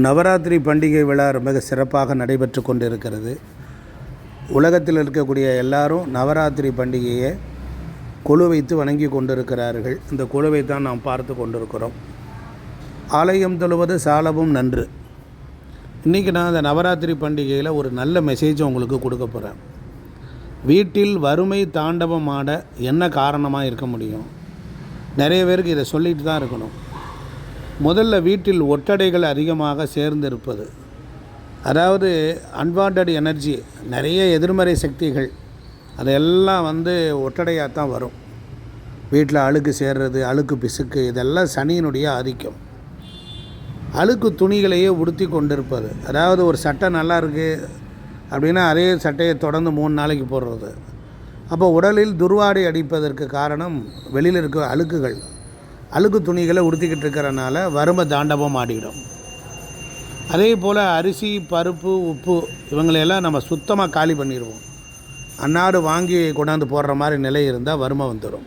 நவராத்திரி பண்டிகை விழா மிக சிறப்பாக நடைபெற்று கொண்டிருக்கிறது. உலகத்தில் இருக்கக்கூடிய எல்லாரும் நவராத்திரி பண்டிகையை கொழு வைத்து வணங்கி கொண்டிருக்கிறார்கள். இந்த குழுவை தான் நாம் பார்த்து கொண்டிருக்கிறோம். ஆலயம் தொழுவது சாலவும் நன்று. இன்றைக்கி நான் அந்த நவராத்திரி பண்டிகையில் ஒரு நல்ல மெசேஜ் உங்களுக்கு கொடுக்க போகிறேன் வீட்டில் வறுமை தாண்டவமாட என்ன காரணமாக இருக்க முடியும்? நிறைய பேருக்கு இதை சொல்லிட்டு தான் இருக்கணும். முதல்ல வீட்டில் ஒட்டடைகள் அதிகமாக சேர்ந்திருப்பது. அதாவது அன்வான்ட் எனர்ஜி நிறைய எதிர்மறை சக்திகள் அதெல்லாம் வந்து ஒட்டடையாக தான் வரும். வீட்டில் அழுக்கு சேர்றது அழுக்கு பிசுக்கு இதெல்லாம் சனியினுடைய ஆதிக்கம். அழுக்கு துணிகளையே உடுத்தி கொண்டிருப்பது. அதாவது ஒரு சட்டை நல்லா இருக்குது அப்படின்னா அதே சட்டையை தொடர்ந்து மூணு நாளைக்கு போடுறது. அப்போ உடலில் துர்வாடை அடிப்பதற்கு காரணம் வெளியில் இருக்க அழுக்குகள். அழுக்கு துணிகளை உடுத்திக்கிட்டு இருக்கிறனால வறுமை தாண்டவம் ஆடிடும் அதே போல் அரிசி பருப்பு உப்பு இவங்களையெல்லாம் நம்ம சுத்தமாக காலி பண்ணிடுவோம் அன்னாடு வாங்கி கொண்டாந்து போடுற மாதிரி நிலை இருந்தால் வறுமை வந்துடும்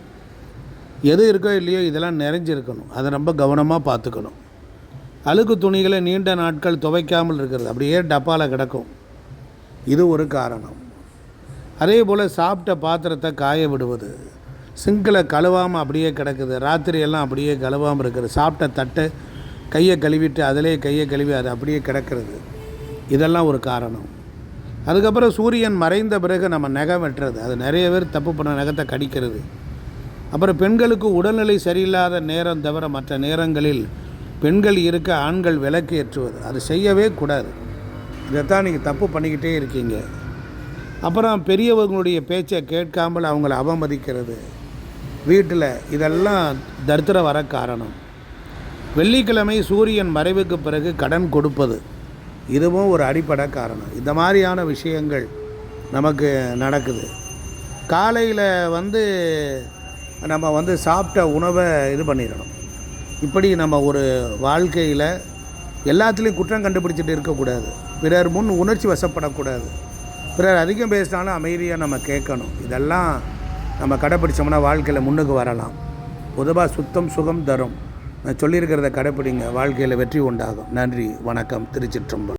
எது இருக்கோ இல்லையோ இதெல்லாம் நிறைஞ்சிருக்கணும். அதை ரொம்ப கவனமாக பார்த்துக்கணும். அழுக்கு துணிகளை நீண்ட நாட்கள் துவைக்காமல் இருக்கிறது. அப்படியே டப்பாவில் கிடக்கும். இது ஒரு காரணம். அதே போல் சாப்பிட்ட பாத்திரத்தை காய விடுவது. சிங்கில் கழுவாமல் அப்படியே கிடக்குது. ராத்திரியெல்லாம் அப்படியே கழுவாமல் இருக்குது. சாப்பிட்ட தட்டை கையை கழுவிட்டு அதிலே கையை கழுவி அது அப்படியே கிடக்கிறது. இதெல்லாம் ஒரு காரணம். அதுக்கப்புறம் சூரியன் மறைந்த பிறகு நம்ம நகம் வெட்டுறது. அது நிறைய பேர் தப்பு பண்ண நகத்தை கடிக்கிறது. அப்புறம் பெண்களுக்கு உடல்நிலை சரியில்லாத நேரம் தவிர மற்ற நேரங்களில் பெண்கள் இருக்க ஆண்கள் விளக்கு ஏற்றுவது. அது செய்யவே கூடாது. இதைத்தான் நீங்கள் தப்பு பண்ணிக்கிட்டே இருக்கீங்க. அப்புறம் பெரியவங்களுடைய பேச்சை கேட்காமல் அவங்கள அவமதிக்கிறது. வீட்டில் இதெல்லாம் தரித்திரம் வர காரணம். வெள்ளிக்கிழமை சூரியன் மறைவுக்கு பிறகு கடன் கொடுப்பது. இதுவும் ஒரு அடிப்படை காரணம். இந்த மாதிரியான விஷயங்கள் நமக்கு நடக்குது. காலையில் வந்து நம்ம வந்து சாப்பிட்ட உணவை இது பண்ணிடணும். இப்படி நம்ம ஒரு வாழ்க்கையில் எல்லாத்துலேயும் குற்றம் கண்டுபிடிச்சிட்டு இருக்கக்கூடாது. பிறர் முன் உணர்ச்சி வசப்படக்கூடாது. பிறர் அதிகம் பேசினாலும் அமைதியாக நம்ம கேட்கணும். இதெல்லாம் நம்ம கடைப்பிடிச்சோம்னா வாழ்க்கையில் முன்னுக்கு வரலாம். பொதுவாக சுத்தம் சுகம் தரும். நான் சொல்லியிருக்கிறத கடைப்பிடிங்க. வாழ்க்கையில் வெற்றி உண்டாகும். நன்றி வணக்கம். திருச்சிற்றம்பலம்.